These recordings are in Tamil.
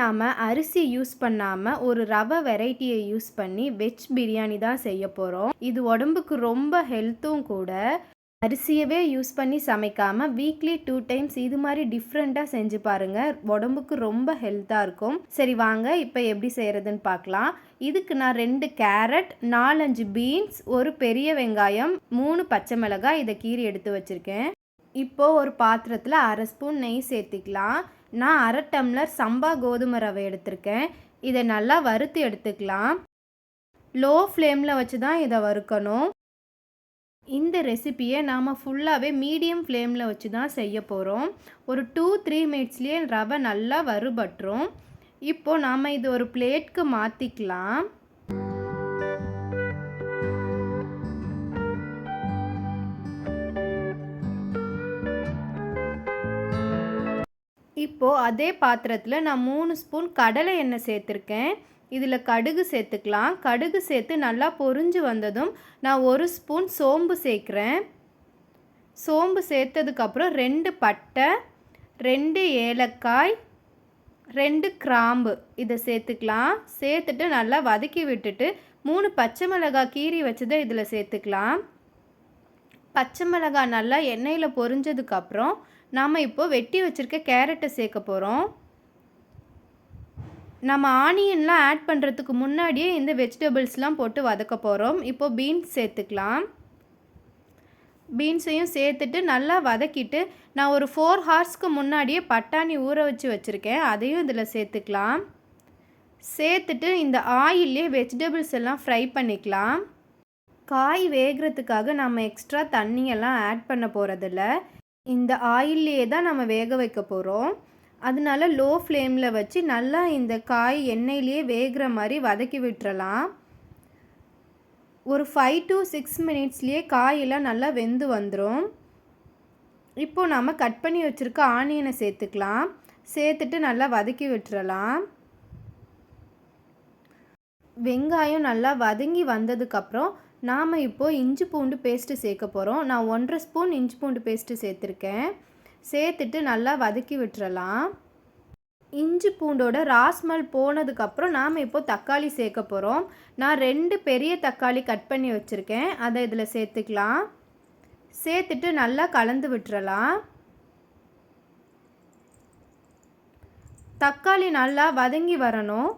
நாம் அரிசி யூஸ் பண்ணாமல் ஒரு ரவை வெரைட்டியை யூஸ் பண்ணி வெஜ் பிரியாணி தான் செய்ய போகிறோம் இது உடம்புக்கு ரொம்ப ஹெல்த்தும் கூட அரிசியவே யூஸ் பண்ணி சமைக்காமல் வீக்லி டூ டைம்ஸ் இது மாதிரி டிஃப்ரெண்ட்டாக செஞ்சு பாருங்கள் உடம்புக்கு ரொம்ப ஹெல்த்தாக இருக்கும். சரி வாங்க. இப்போ எப்படி செய்கிறதுன்னு பார்க்கலாம். இதுக்கு நான் ரெண்டு கேரட் நாலஞ்சு பீன்ஸ் ஒரு பெரிய வெங்காயம் மூணு பச்சை மிளகாய் இதை கீறி எடுத்து வச்சுருக்கேன். இப்போது ஒரு பாத்திரத்தில் அரை ஸ்பூன் நெய் சேர்த்துக்கலாம். நான் அரை டம்ளர் சம்பா கோதுமை ரவை எடுத்திருக்கேன். இதை நல்லா வறுத்து எடுத்துக்கலாம். லோ ஃப்ளேமில் வச்சு தான் இதை வறுக்கணும். இந்த ரெசிப்பியை நாம் ஃபுல்லாகவே மீடியம் ஃப்ளேமில் வச்சு தான் செய்ய போகிறோம் ஒரு டூ த்ரீ மினிட்ஸ்லேயே ரவை நல்லா வறுபட்டுரும். இப்போது நாம் இது ஒரு பிளேட்க்கு மாற்றிக்கலாம் இப்போது அதே பாத்திரத்தில் நான் மூணு ஸ்பூன் கடலை எண்ணெய் சேர்த்துருக்கேன். இதில் கடுகு சேர்த்துக்கலாம். கடுகு சேர்த்து நல்லா பொரிஞ்சு வந்ததும் நான் ஒரு ஸ்பூன் சோம்பு சேர்க்குறேன். சோம்பு சேர்த்ததுக்கப்புறம் ரெண்டு பட்டை ரெண்டு ஏலக்காய் ரெண்டு கிராம்பு இதை சேர்த்துக்கலாம். சேர்த்துட்டு நல்லா வதக்கி விட்டுட்டு மூணு பச்சை மிளகாய் கீரி வச்சதை இதில் சேர்த்துக்கலாம். பச்சை மிளகாய் நல்லா எண்ணெயில் பொரிஞ்சதுக்கப்புறம் நாம் இப்போது வெட்டி வச்சுருக்க கேரட்டை சேர்க்க போகிறோம் நம்ம ஆனியன்லாம் ஆட் பண்ணுறதுக்கு முன்னாடியே இந்த வெஜிடபிள்ஸ்லாம் போட்டு வதக்க போகிறோம் இப்போது பீன்ஸ் சேர்த்துக்கலாம். பீன்ஸையும் சேர்த்துட்டு நல்லா வதக்கிட்டு நான் ஒரு ஃபோர் ஹார்ஸ்க்கு முன்னாடியே பட்டாணி ஊற வச்சு வச்சுருக்கேன். அதையும் இதில் சேர்த்துக்கலாம். சேர்த்துட்டு இந்த ஆயிலே வெஜிடபிள்ஸ் எல்லாம் ஃப்ரை பண்ணிக்கலாம். காய் வேகிறதுக்காக நம்ம எக்ஸ்ட்ரா தண்ணியெல்லாம் ஆட் பண்ண போகிறதில்ல இந்த ஆயில்லையே தான் நம்ம வேக வைக்க போகிறோம் அதனால லோ ஃப்ளேமில் வச்சு நல்லா இந்த காய் எண்ணெயிலேயே வேகிற மாதிரி வதக்கி விட்டுறலாம். ஒரு ஃபைவ் டு சிக்ஸ் மினிட்ஸ்லேயே காயெல்லாம் நல்லா வெந்து வந்துடும் இப்போது நம்ம கட் பண்ணி வச்சுருக்க ஆனியனை சேர்த்துக்கலாம். சேர்த்துட்டு நல்லா வதக்கி விட்டுறலாம். வெங்காயம் நல்லா வதங்கி வந்ததுக்கப்புறம் நாம் இப்போது இஞ்சி பூண்டு பேஸ்ட்டு சேர்க்க போகிறோம் நான் ஒன்றரை ஸ்பூன் இஞ்சி பூண்டு பேஸ்ட்டு சேர்த்துருக்கேன். சேர்த்துட்டு நல்லா வதக்கி விட்டுறலாம். இஞ்சி பூண்டோட ராஸ்மல் போனதுக்கப்புறம் நாம் இப்போ தக்காளி சேர்க்க போகிறோம் நான் ரெண்டு பெரிய தக்காளி கட் பண்ணி வச்சுருக்கேன். அதை இதில் சேர்த்துக்கலாம். சேர்த்துட்டு நல்லா கலந்து விட்டுறலாம். தக்காளி நல்லா வதங்கி வரணும்.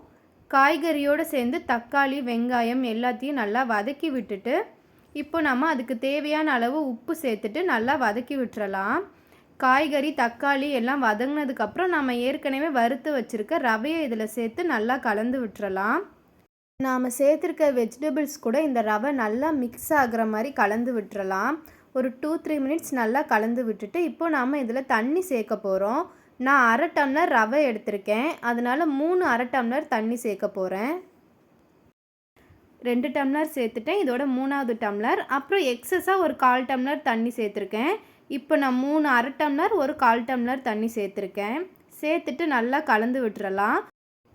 காய்கறியோடு சேர்ந்து தக்காளி வெங்காயம் எல்லாத்தையும் நல்லா வதக்கி விட்டுட்டு இப்போ நம்ம அதுக்கு தேவையான அளவு உப்பு சேர்த்துட்டு நல்லா வதக்கி விட்டுறலாம். காய்கறி தக்காளி எல்லாம் வதங்கினதுக்கப்புறம் நம்ம ஏற்கனவே வறுத்து வச்சுருக்க ரவையை இதில் சேர்த்து நல்லா கலந்து விட்டுறலாம். நாம் சேர்த்துருக்க வெஜிடபிள்ஸ் கூட இந்த ரவை நல்லா மிக்ஸ் ஆகிற மாதிரி கலந்து விட்டுறலாம். ஒரு டூ த்ரீ மினிட்ஸ் நல்லா கலந்து விட்டுட்டு இப்போ நாம் இதில் தண்ணி சேர்க்க போகிறோம் நான் அரை டம்ளர் ரவை எடுத்திருக்கேன். அதனால் மூணு அரை டம்ளர் தண்ணி சேர்க்க போகிறேன் ரெண்டு டம்ளர் சேர்த்துட்டேன். இதோட மூணாவது டம்ளர். அப்புறம் எக்ஸஸாக ஒரு கால் டம்ளர் தண்ணி சேர்த்துருக்கேன். இப்போ நான் மூணு அரை டம்ளர் ஒரு கால் டம்ளர் தண்ணி சேர்த்துருக்கேன். சேர்த்துட்டு நல்லா கலந்து விட்டுறலாம்.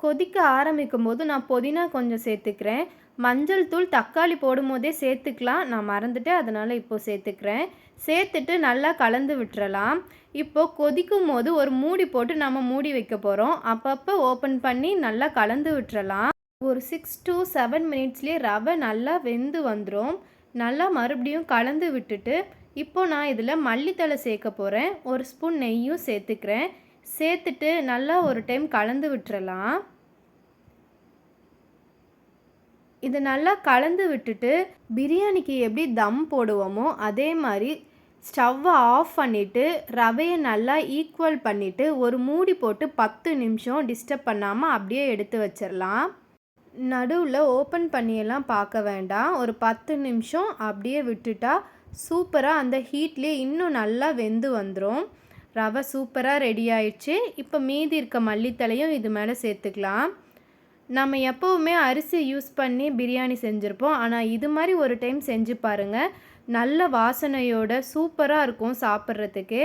கொதிக்க ஆரம்பிக்கும் போது நான் புதினா கொஞ்சம் சேர்த்துக்கிறேன். மஞ்சள் தூள் தக்காளி போடும் போதே சேர்த்துக்கலாம். நான் மறந்துட்டேன். அதனால் இப்போது சேர்த்துக்கிறேன். சேர்த்துட்டு நல்லா கலந்து விட்டுறலாம். இப்போது கொதிக்கும் போது ஒரு மூடி போட்டு நம்ம மூடி வைக்க போகிறோம் அப்பப்போ ஓப்பன் பண்ணி நல்லா கலந்து விட்டுறலாம். ஒரு சிக்ஸ் டு செவன் மினிட்ஸ்லேயே ரவை நல்லா வெந்து வந்துடும் நல்லா மறுபடியும் கலந்து விட்டுட்டு இப்போது நான் இதில் மல்லித்தலை சேர்க்க போகிறேன் ஒரு ஸ்பூன் நெய்யும் சேர்த்துக்கிறேன். சேர்த்துட்டு நல்லா ஒரு டைம் கலந்து விட்டுறலாம். இது நல்லா கலந்து விட்டுட்டு பிரியாணிக்கு எப்படி தம் போடுவோமோ அதே மாதிரி ஸ்டவ்வை ஆஃப் பண்ணிவிட்டு ரவையை நல்லா ஈக்குவல் பண்ணிவிட்டு ஒரு மூடி போட்டு பத்து நிமிஷம் டிஸ்டர்ப் பண்ணாமல் அப்படியே எடுத்து வச்சிடலாம். நடுவில் ஓப்பன் பண்ணியெல்லாம் பார்க்க வேண்டாம். ஒரு பத்து நிமிஷம் அப்படியே விட்டுட்டா சூப்பராக அந்த ஹீட்லேயே இன்னும் நல்லா வெந்து வந்துடும் ரவை சூப்பராக ரெடி ஆயிடுச்சு. இப்போ மீதி இருக்க மல்லித்தலையும் இது மேலே சேர்த்துக்கலாம். நம்ம எப்போவுமே அரிசி யூஸ் பண்ணி பிரியாணி செஞ்சுருப்போம். ஆனால் இது மாதிரி ஒரு டைம் செஞ்சு பாருங்கள் நல்ல வாசனையோட சூப்பராக இருக்கும் சாப்பிட்றதுக்கு.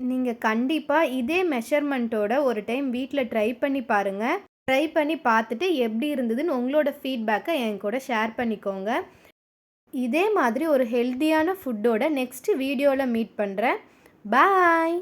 நீங்கள் கண்டிப்பாக இதே மெஷர்மெண்ட்டோட ஒரு டைம் வீட்டில் ட்ரை பண்ணி பாருங்கள் ட்ரை பண்ணி பார்த்துட்டு எப்படி இருந்ததுன்னு உங்களோட ஃபீட்பேக்கை என் கூட ஷேர் பண்ணிக்கோங்க. இதே மாதிரி ஒரு ஹெல்த்தியான ஃபுட்டோட நெக்ஸ்ட் வீடியோவில் மீட் பண்ணுறேன் பாய்